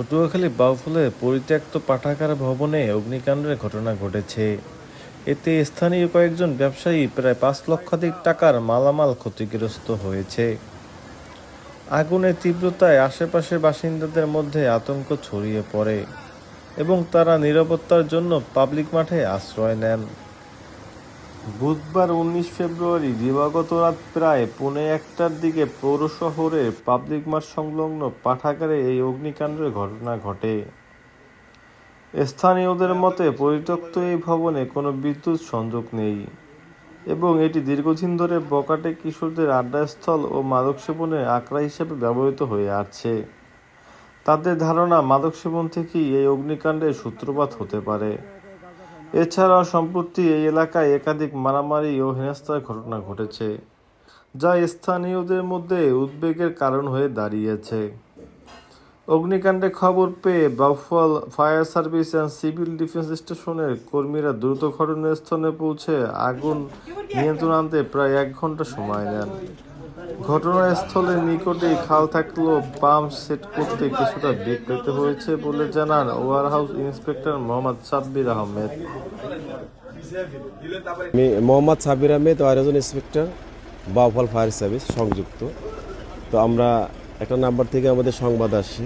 পটুয়াখালী বাউফলে পরিত্যক্ত পাঠাগার ভবনে অগ্নিকাণ্ডের ঘটনা ঘটেছে। এতে স্থানীয় কয়েকজন ব্যবসায়ী প্রায় পাঁচ লক্ষাধিক টাকার মালামাল ক্ষতিগ্রস্ত হয়েছে। আগুনের তীব্রতায় আশেপাশের বাসিন্দাদের মধ্যে আতঙ্ক ছড়িয়ে পড়ে এবং তারা নিরাপত্তার জন্য পাবলিক মাঠে আশ্রয় নেন। বুধবার উনিশ ফেব্রুয়ারি দিবাগত রাত প্রায় পৌনে একটার দিকে পৌর শহরের পাবলিক মাঠ সংলগ্ন পাঠাগারে এই অগ্নিকাণ্ডের ঘটনা ঘটে। স্থানীয়দের মতে পরিত্যক্ত এই ভবনে কোনো বিদ্যুৎ সংযোগ নেই এবং এটি দীর্ঘদিন ধরে বকাটে কিশোরদের আড্ডাস্থল ও মাদক সেবনের আখড়া হিসেবে ব্যবহৃত হয়ে আসছে তাদের ধারণা মাদক সেবন থেকেই এই অগ্নিকাণ্ডের সূত্রপাত হতে পারে। এছাড়াও সম্প্রতি এই এলাকায় একাধিক মারামারি ও হেনস্থার ঘটনা ঘটেছে, যা স্থানীয়দের মধ্যে উদ্বেগের কারণ হয়ে দাঁড়িয়েছে। অগ্নিকাণ্ডে খবর পেয়ে Bauphal fire service and civil defence স্টেশনের কর্মীরা দ্রুত ঘটনাস্থলে পৌঁছে আগুন নিয়ন্ত্রণ আনতে প্রায় এক ঘণ্টা সময় নেন। ঘটনাস্থলের নিকটেই খাল থাকলেও পাম্প সেট করতে কিছুটা বেগ পেতে হয়েছে বলে জানান ওয়ারহাউস ইন্সপেক্টর মোহাম্মদ সাব্বির আহমেদ। আমি Mohammad Sabir Ahmed warehouse inspector, Bauphal fire service, সংযুক্ত। তো আমরা একটা নাম্বার থেকে আমাদের সংবাদ আসে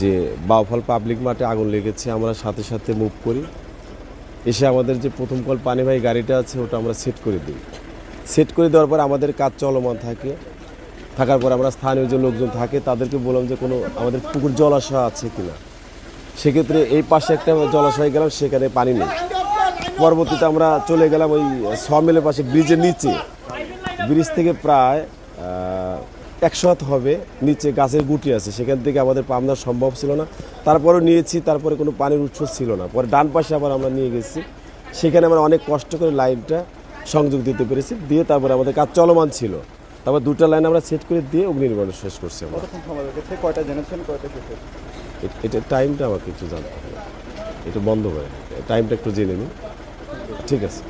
যে বাউফল পাবলিক মাঠে আগুন লেগেছে, আমরা সাথে সাথে মুভ করি। এসে আমাদের যে প্রথম কল পানিবাহী গাড়িটা আছে, ওটা আমরা সেট করে দিই। সেট করে দেওয়ার পর আমাদের কাজ চলমান থাকে। থাকার পর আমরা স্থানীয় যে লোকজন থাকে, তাদেরকে বললাম যে কোনো আমাদের পুকুর জলাশয় আছে কিনা। সেক্ষেত্রে এই পাশে একটা জলাশয় গেলাম, সেখানে পানি নেই। পরবর্তীতে আমরা চলে গেলাম ওই সমিলের পাশে, ব্রিজের নিচে। ব্রিজ থেকে প্রায় একশো হাত হবে। নিচে গাছের গুটি আছে, সেখান থেকে আমাদের পামনা সম্ভব ছিল না। তারপরেও নিয়েছি, তারপরে কোনো পানির উৎস ছিল না। পরে ডান পাশে আবার আমরা নিয়ে গেছি। সেখানে আমরা অনেক কষ্ট করে লাইনটা সংযোগ দিতে পেরেছি দিয়ে তারপরে আমাদের কাজ চলমান ছিল। তারপর দুটো লাইন আমরা সেট করে দিয়ে অগ্নি নির্মাণ শেষ করছি আমরা। কয়টা জেনেছেন কয়টা এটা টাইমটা আমাকে একটু জানতে হবে। এটা বন্ধ করে টাইমটা একটু জেনে নিন। ঠিক আছে।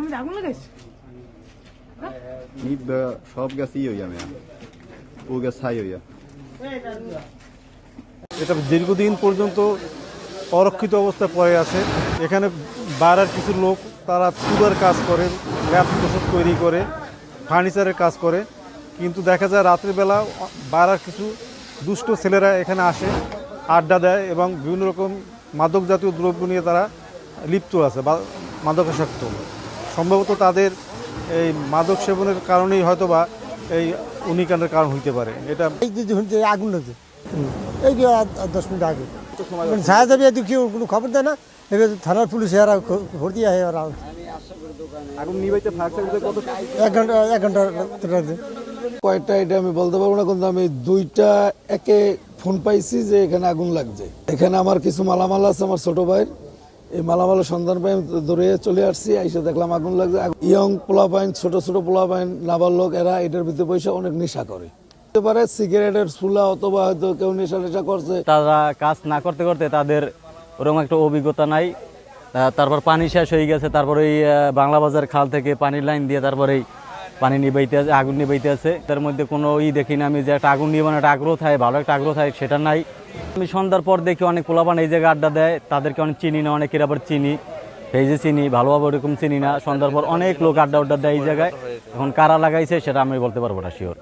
মধ্যে আগুন নিট সব গাছ হইয়া মেয়া। ও গাছ ছাই হইয়া। এটা দীর্ঘদিন পর্যন্ত অরক্ষিত অবস্থায় পড়ে আছে। এখানে বাইরের কিছু লোক, তারা চুলার কাজ করে ল্যাপ ওষুধ তৈরি করে, ফার্নিচারের কাজ করে। কিন্তু দেখা যায় রাত্রিবেলা বাইরের কিছু দুষ্ট ছেলেরা এখানে আসে, আড্ডা দেয় এবং বিভিন্ন রকম মাদক জাতীয় দ্রব্য নিয়ে তারা লিপ্ত আছে বা মাদকাসক্ত। সম্ভবত তাদের এই মাদক সেবনের কারণেই হয়তো বা এই অগ্নিকাণ্ডের কারণ হইতে পারে। এটা আগুন লাগছে এই দশ মিনিট আগে। মানে ছায়া যাবে কেউ কোনো খবর দেয় না। এবার থানার পুলিশ এরা ভর্তি হয় এরা আগুন নিবাইতে এক ঘণ্টা এক ঘণ্টা। কয়টা এটা আমি বলতে পারব না, কিন্তু আমি দুইটা একে ফোন পাইছি যে এখানে আগুন লাগছে। এখানে আমার কিছু মালামাল আছে আমার ছোট ভাইয়ের। এই মালামালের সন্ধান পাই দৌড়ে চলে আসছি এসে দেখলাম আগুন লাগছে। ইয়ং পোলা পাইন ছোট ছোট পোলা পাইন নাবালক এরা এটার ভিতরে পয়সা অনেক নেশা করে। হতে পারে সিগারেটের ফুলা অথবা হয়তো কেউ নেশা নেশা করছে। তারা কাজ না করতে করতে তাদের ওরকম একটা অভিজ্ঞতা নাই। তারপর পানি শেষ হয়ে গেছে, তারপর এই বাংলা বাজার খাল থেকে পানির লাইন দিয়ে তারপরে পানি নিবাইতে আছে, আগুন নিবাইতে আছে। তার মধ্যে কোনো ই দেখি না, আমি যে একটা আগুন নিবানো একটা আগ্রহ থাকে, ভালো একটা আগ্রহ থাকে, সেটা নাই। আমি সন্ধ্যার পর দেখি অনেক পোলাপান এই জায়গায় আড্ডা দেয়, তাদেরকে অনেক চিনি না, অনেকের আবার চিনি। এই যে চিনি, ভালোভাবে ওরকম চিনি না। সন্ধ্যার পর অনেক লোক আড্ডা উড্ডা দেয় এই জায়গায়। এখন কারা লাগাইছে, সেটা আমি বলতে পারব না শিওর